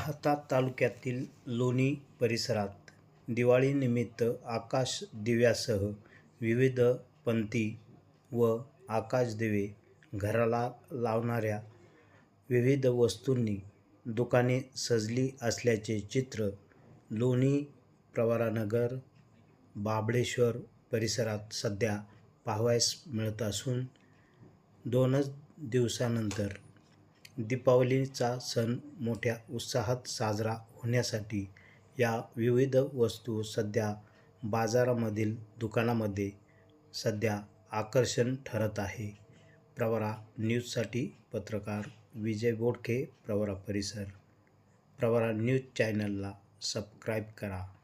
राहता तालुक्यातील लोणी परिसरात दिवाळीनिमित्त आकाश दिव्यासह विविध पणती व आकाशदिवे घराला लावणाऱ्या विविध वस्तूंनी दुकाने सजली असल्याचे चित्र लोणी प्रवारानगर बाबळेश्वर परिसरात सध्या पाहावयास मिळत असून दोनच दिवसानंतर दीपावलीचा सण मोठ्या उत्साहात साजरा होण्यासाठी या विविध वस्तू सध्या बाजारामधील दुकानामध्ये सध्या आकर्षण ठरत आहे. प्रवरा न्यूजसाठी पत्रकार विजय बोडके प्रवरा परिसर. प्रवरा न्यूज चॅनलला सबस्क्राईब करा.